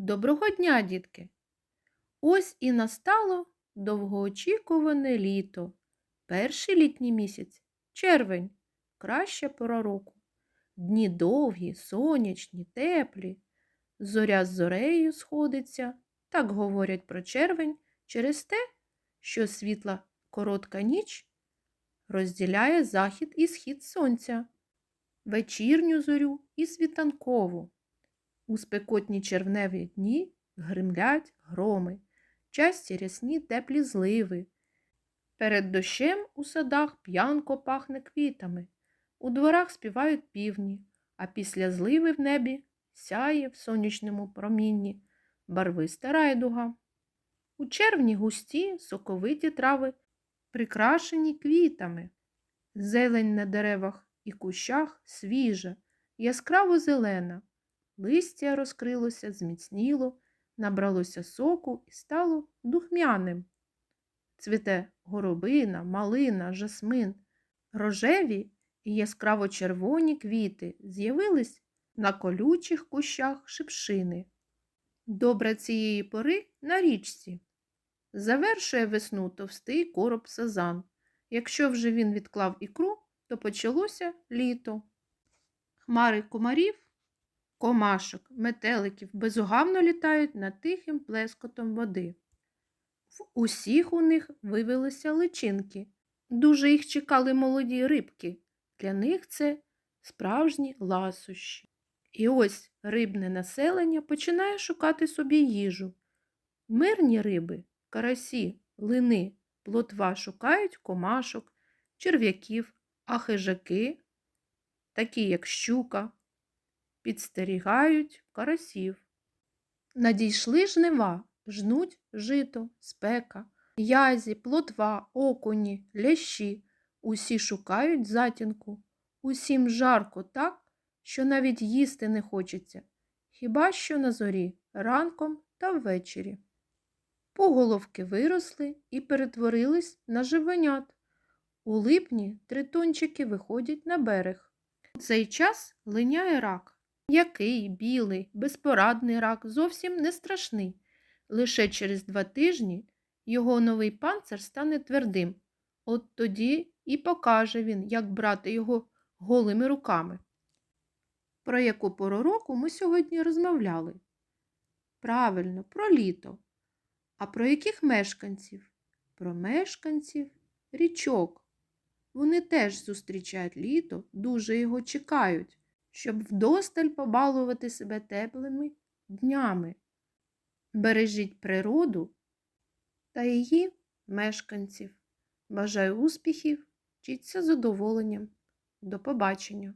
Доброго дня, дітки! Ось і настало довгоочікуване літо. Перший літній місяць червень, краща пора року. Дні довгі, сонячні, теплі. Зоря з зорею сходиться. Так говорять про червень через те, що світла коротка ніч розділяє захід і схід сонця, вечірню зорю і світанкову. У спекотні червневі дні гримлять громи, часті рясні теплі зливи. Перед дощем у садах п'янко пахне квітами, у дворах співають півні, а після зливи в небі сяє в сонячному промінні барвиста райдуга. У червні густі соковиті трави прикрашені квітами. Зелень на деревах і кущах свіжа, яскраво зелена. Листя розкрилося, зміцніло, набралося соку і стало духмяним. Цвіте горобина, малина, жасмин, рожеві і яскраво червоні квіти з'явились на колючих кущах шипшини. Добре цієї пори на річці. Завершує весну товстий короб сазан. Якщо вже він відклав ікру, то почалося літо. Хмари комарів комашок, метеликів безугавно літають над тихим плескотом води. В усіх у них вивелися личинки. Дуже їх чекали молоді рибки. Для них це справжні ласощі. І ось рибне населення починає шукати собі їжу. Мирні риби, карасі, лини, плотва шукають комашок, черв'яків, а хижаки, такі як щука, підстерігають карасів. Надійшли жнива, жнуть жито, спека, язі, плотва, окуні, лящі. Усі шукають затінку. Усім жарко так, що навіть їсти не хочеться, хіба що на зорі, ранком та ввечері. Поголовки виросли і перетворились на живенят. У липні тритончики виходять на берег. У цей час линяє рак. Який, білий, безпорадний рак зовсім не страшний. Лише через два тижні його новий панцир стане твердим. От тоді і покаже він, як брати його голими руками. Про яку пору року ми сьогодні розмовляли? Правильно, про літо. А про яких мешканців? Про мешканців річок. Вони теж зустрічають літо, дуже його чекають щоб вдосталь побалувати себе теплими днями. Бережіть природу та її мешканців. Бажаю успіхів, вчіться задоволенням. До побачення!